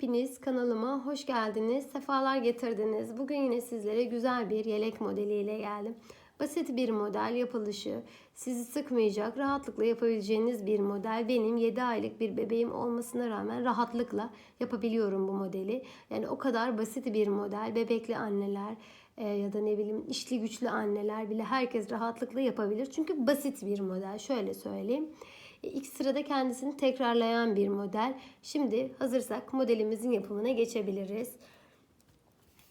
Hepiniz kanalıma hoş geldiniz, sefalar getirdiniz. Bugün yine sizlere güzel bir yelek modeliyle geldim. Basit bir model yapılışı, sizi sıkmayacak, rahatlıkla yapabileceğiniz bir model. Benim 7 aylık bir bebeğim olmasına rağmen rahatlıkla yapabiliyorum bu modeli. Yani o kadar basit bir model. Bebekli anneler e, ya da ne bileyim işli güçlü anneler bile herkes rahatlıkla yapabilir. Çünkü basit bir model. Şöyle söyleyeyim. İlk sırada kendisini tekrarlayan bir model. Şimdi hazırsak modelimizin yapımına geçebiliriz.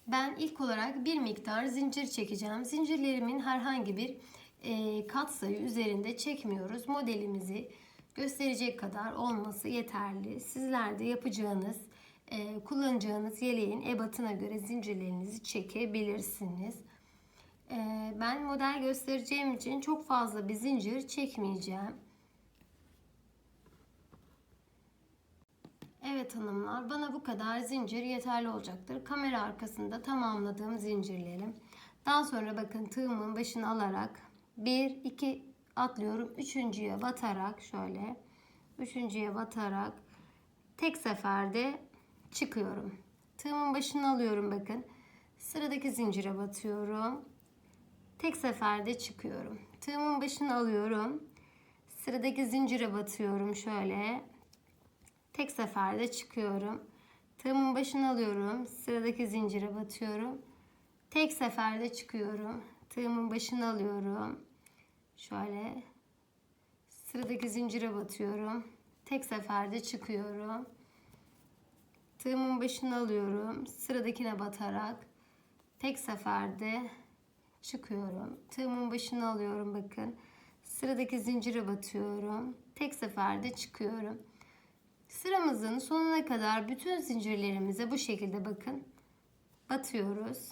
Ben ilk olarak bir miktar zincir çekeceğim. Zincirlerimin herhangi bir e, katsayı üzerinde çekmiyoruz. Modelimizi gösterecek kadar olması yeterli. Sizler de yapacağınız, e, kullanacağınız yeleğin ebatına göre zincirlerinizi çekebilirsiniz. E, ben model göstereceğim için çok fazla bir zincir çekmeyeceğim. Evet hanımlar bana bu kadar zincir yeterli olacaktır. Kamera arkasında tamamladığım zincirlerim. Daha sonra bakın tığımın başını alarak 1 2 atlıyorum. Üçüncüye batarak şöyle üçüncüye batarak tek seferde çıkıyorum. Tığımın başını alıyorum bakın. Sıradaki zincire batıyorum. Tek seferde çıkıyorum. Tığımın başını alıyorum. Sıradaki zincire batıyorum şöyle. Tek seferde çıkıyorum. Tığımın başını alıyorum. Sıradaki zincire batıyorum. Tek seferde çıkıyorum. Tığımın başını alıyorum. Şöyle sıradaki zincire batıyorum. Tek seferde çıkıyorum. Tığımın başını alıyorum. Sıradakine batarak tek seferde çıkıyorum. Tığımın başını alıyorum bakın. Sıradaki zincire batıyorum. Tek seferde çıkıyorum. Sıramızın sonuna kadar bütün zincirlerimize bu şekilde bakın. Batıyoruz.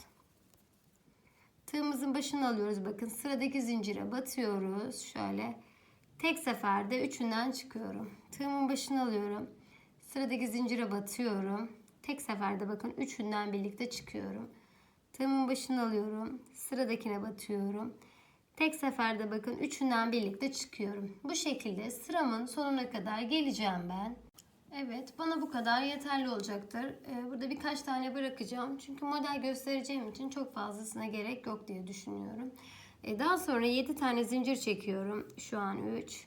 Tığımızın başını alıyoruz bakın. Sıradaki zincire batıyoruz. Şöyle tek seferde üçünden çıkıyorum. Tığımın başını alıyorum. Sıradaki zincire batıyorum. Tek seferde bakın üçünden birlikte çıkıyorum. Tığımın başını alıyorum. Sıradakine batıyorum. Tek seferde bakın üçünden birlikte çıkıyorum. Bu şekilde sıramın sonuna kadar geleceğim ben. Evet bana bu kadar yeterli olacaktır. Ee, burada birkaç tane bırakacağım. Çünkü model göstereceğim için çok fazlasına gerek yok diye düşünüyorum. Ee, daha sonra 7 tane zincir çekiyorum. Şu an 3,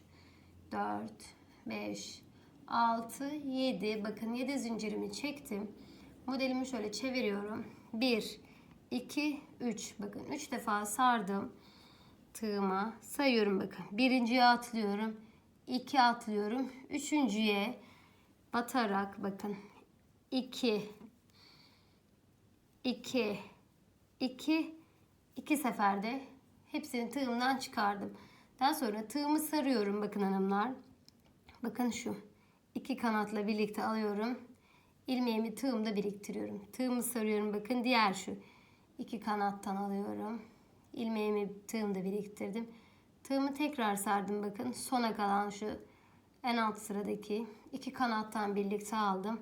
4, 5, 6, 7. Bakın 7 zincirimi çektim. Modelimi şöyle çeviriyorum. 1, 2, 3. Bakın 3 defa sardım tığıma. Sayıyorum bakın. Birinciye atlıyorum. 2 atlıyorum. Üçüncüye batarak bakın 2 2 2 2 seferde hepsini tığımdan çıkardım. Daha sonra tığımı sarıyorum bakın hanımlar. Bakın şu iki kanatla birlikte alıyorum. İlmeğimi tığımda biriktiriyorum. Tığımı sarıyorum bakın diğer şu iki kanattan alıyorum. İlmeğimi tığımda biriktirdim. Tığımı tekrar sardım bakın. Sona kalan şu en alt sıradaki iki kanattan birlikte aldım.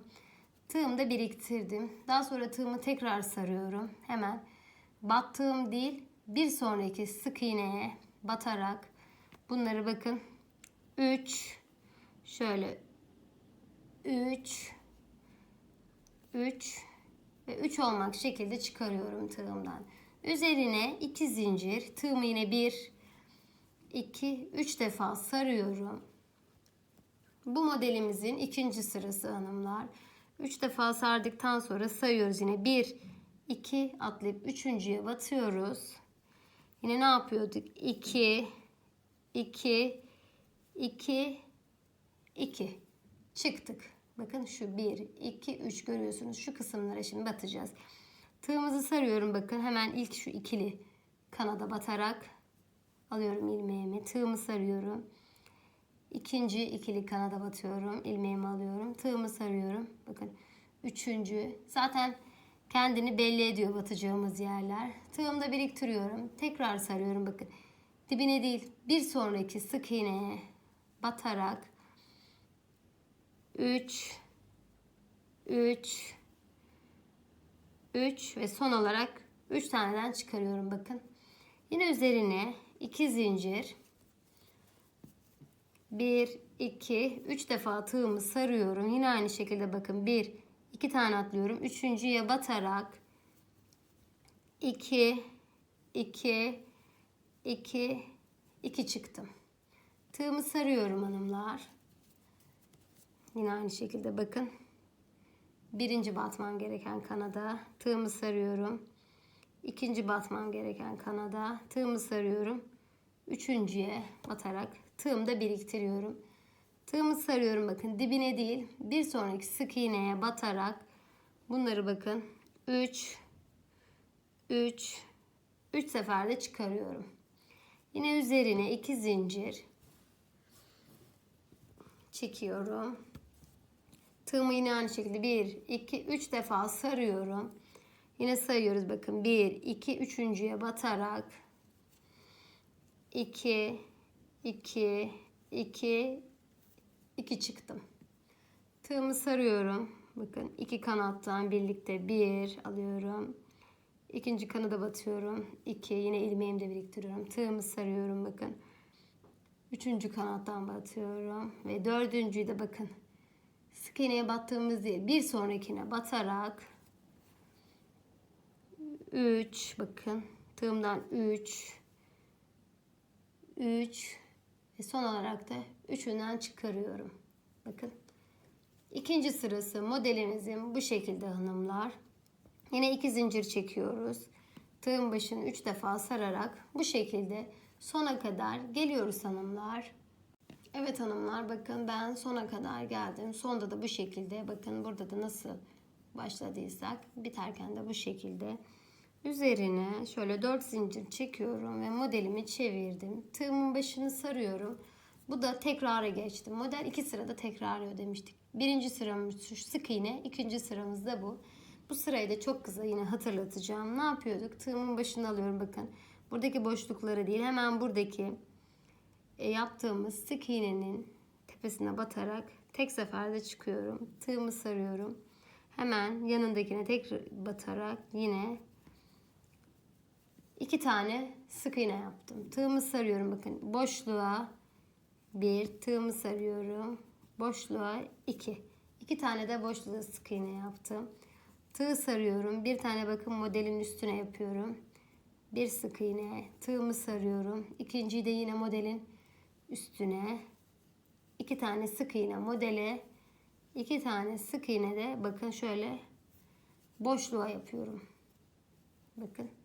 Tığımda biriktirdim. Daha sonra tığımı tekrar sarıyorum. Hemen battığım değil bir sonraki sık iğneye batarak bunları bakın 3 şöyle 3 3 ve 3 olmak şekilde çıkarıyorum tığımdan. Üzerine 2 zincir, tığımı yine 1 2 3 defa sarıyorum. Bu modelimizin ikinci sırası hanımlar. 3 defa sardıktan sonra sayıyoruz yine 1 2 atlayıp üçüncüye batıyoruz. Yine ne yapıyorduk? 2 2 2 2 çıktık. Bakın şu 1 2 3 görüyorsunuz. Şu kısımlara şimdi batacağız. Tığımızı sarıyorum bakın hemen ilk şu ikili kanada batarak alıyorum ilmeğimi. Tığımı sarıyorum. İkinci ikili kanada batıyorum. ilmeğimi alıyorum. Tığımı sarıyorum. Bakın üçüncü. Zaten kendini belli ediyor batacağımız yerler. Tığımda biriktiriyorum. Tekrar sarıyorum bakın. Dibine değil bir sonraki sık iğneye batarak 3 3 3 ve son olarak 3 taneden çıkarıyorum bakın. Yine üzerine 2 zincir 1 2 3 defa tığımı sarıyorum. Yine aynı şekilde bakın 1 iki tane atlıyorum. Üçüncüye batarak 2 2 2 2 çıktım. Tığımı sarıyorum hanımlar. Yine aynı şekilde bakın. Birinci batmam gereken kanada tığımı sarıyorum. İkinci batmam gereken kanada tığımı sarıyorum. Üçüncüye batarak tığımda biriktiriyorum. Tığımı sarıyorum bakın dibine değil bir sonraki sık iğneye batarak bunları bakın 3 3 3 seferde çıkarıyorum. Yine üzerine 2 zincir çekiyorum. Tığımı yine aynı şekilde 1 2 3 defa sarıyorum. Yine sayıyoruz bakın 1 2 üçüncüye batarak 2 2 2 2 çıktım. Tığımı sarıyorum. Bakın iki kanattan birlikte bir alıyorum. İkinci kanada batıyorum. 2 yine ilmeğimi de biriktiriyorum. Tığımı sarıyorum bakın. Üçüncü kanattan batıyorum. Ve dördüncüyü de bakın. Sık iğneye battığımız değil. Bir sonrakine batarak 3 bakın. Tığımdan 3 3 ve son olarak da üçünden çıkarıyorum. Bakın. İkinci sırası modelimizin bu şekilde hanımlar. Yine iki zincir çekiyoruz. Tığın başını 3 defa sararak bu şekilde sona kadar geliyoruz hanımlar. Evet hanımlar bakın ben sona kadar geldim. Sonda da bu şekilde bakın burada da nasıl başladıysak biterken de bu şekilde. Üzerine şöyle 4 zincir çekiyorum ve modelimi çevirdim. Tığımın başını sarıyorum. Bu da tekrara geçtim. Model iki sırada tekrarlıyor demiştik. Birinci sıramız şu sık iğne, ikinci sıramız da bu. Bu sırayı da çok kısa yine hatırlatacağım. Ne yapıyorduk? Tığımın başını alıyorum bakın. Buradaki boşlukları değil hemen buradaki e, yaptığımız sık iğnenin tepesine batarak tek seferde çıkıyorum. Tığımı sarıyorum. Hemen yanındakine tek batarak yine iki tane sık iğne yaptım. Tığımı sarıyorum bakın boşluğa bir tığımı sarıyorum. Boşluğa iki. İki tane de boşluğa sık iğne yaptım. Tığ sarıyorum. Bir tane bakın modelin üstüne yapıyorum. Bir sık iğne. Tığımı sarıyorum. İkinciyi de yine modelin üstüne. iki tane sık iğne modele. iki tane sık iğne de bakın şöyle boşluğa yapıyorum. Bakın.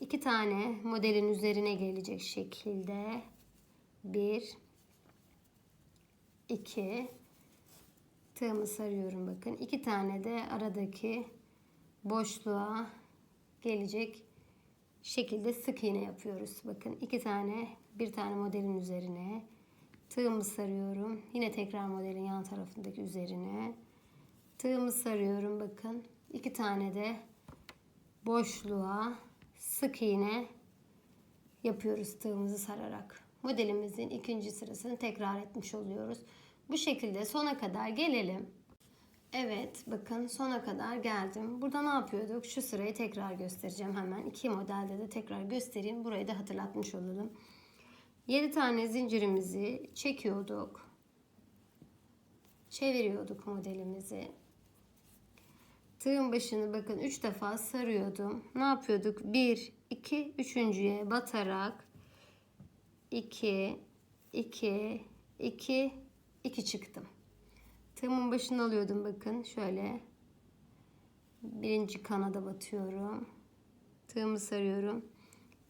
İki tane modelin üzerine gelecek şekilde. Bir. iki tığımı sarıyorum bakın. iki tane de aradaki boşluğa gelecek şekilde sık iğne yapıyoruz. Bakın iki tane bir tane modelin üzerine tığımı sarıyorum. Yine tekrar modelin yan tarafındaki üzerine tığımı sarıyorum bakın. iki tane de boşluğa sık iğne yapıyoruz tığımızı sararak. Modelimizin ikinci sırasını tekrar etmiş oluyoruz. Bu şekilde sona kadar gelelim. Evet bakın sona kadar geldim. Burada ne yapıyorduk? Şu sırayı tekrar göstereceğim hemen. İki modelde de tekrar göstereyim. Burayı da hatırlatmış olalım. 7 tane zincirimizi çekiyorduk. Çeviriyorduk modelimizi. Tığın başını bakın 3 defa sarıyordum. Ne yapıyorduk? 1, 2, 3.ye batarak 2, 2, 2, 2 çıktım. Tığımın başını alıyordum bakın şöyle. Birinci kanada batıyorum. Tığımı sarıyorum.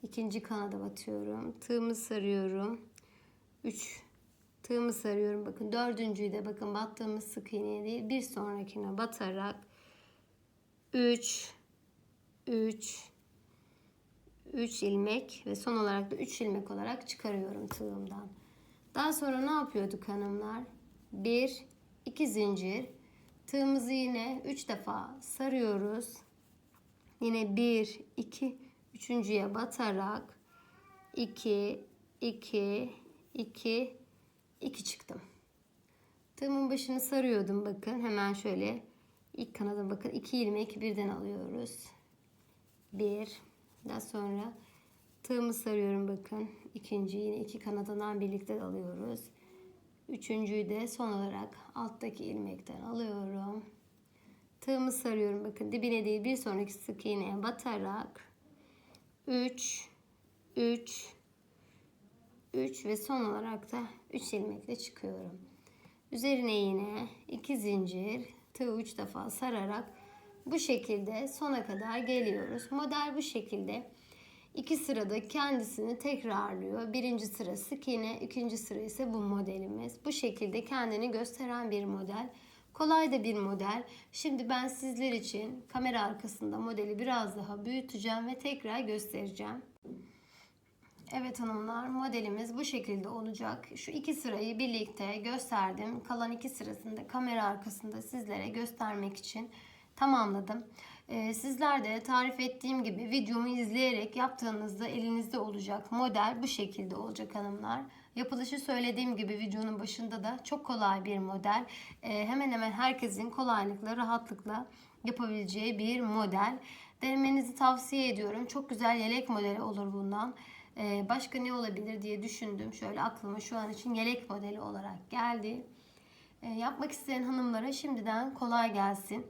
İkinci kanada batıyorum. Tığımı sarıyorum. Üç. Tığımı sarıyorum. Bakın dördüncüyü de bakın battığımız sık iğneye değil bir sonrakine batarak üç, üç, üç ilmek ve son olarak da üç ilmek olarak çıkarıyorum tığımdan. Daha sonra ne yapıyorduk hanımlar? Bir, iki zincir. Tığımızı yine üç defa sarıyoruz. Yine bir, iki, üçüncüye batarak iki, iki, iki, iki çıktım. Tığımın başını sarıyordum bakın. Hemen şöyle ilk kanada bakın iki ilmek birden alıyoruz. Bir. Daha sonra tığımı sarıyorum bakın. İkinci yine iki kanadından birlikte alıyoruz. Üçüncüyü de son olarak alttaki ilmekten alıyorum. tığımı sarıyorum. Bakın dibine değil bir sonraki sık iğneye batarak 3 3 3 ve son olarak da 3 ilmekle çıkıyorum. Üzerine yine 2 zincir tığ 3 defa sararak bu şekilde sona kadar geliyoruz. Model bu şekilde. İki sırada kendisini tekrarlıyor. Birinci sıra sık iğne, ikinci sıra ise bu modelimiz. Bu şekilde kendini gösteren bir model. Kolay da bir model. Şimdi ben sizler için kamera arkasında modeli biraz daha büyüteceğim ve tekrar göstereceğim. Evet hanımlar modelimiz bu şekilde olacak. Şu iki sırayı birlikte gösterdim. Kalan iki sırasını da kamera arkasında sizlere göstermek için tamamladım. Ee, sizler de tarif ettiğim gibi videomu izleyerek yaptığınızda elinizde olacak model bu şekilde olacak hanımlar. Yapılışı söylediğim gibi videonun başında da çok kolay bir model. Ee, hemen hemen herkesin kolaylıkla, rahatlıkla yapabileceği bir model. Denemenizi tavsiye ediyorum. Çok güzel yelek modeli olur bundan. Ee, başka ne olabilir diye düşündüm. Şöyle aklıma şu an için yelek modeli olarak geldi. Ee, yapmak isteyen hanımlara şimdiden kolay gelsin.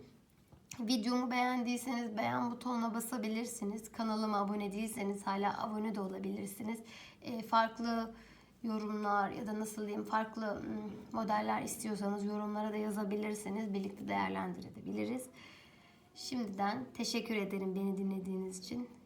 Videomu beğendiyseniz beğen butonuna basabilirsiniz. Kanalıma abone değilseniz hala abone de olabilirsiniz. Ee, farklı yorumlar ya da nasıl diyeyim farklı hmm, modeller istiyorsanız yorumlara da yazabilirsiniz. Birlikte değerlendirebiliriz. Şimdiden teşekkür ederim beni dinlediğiniz için.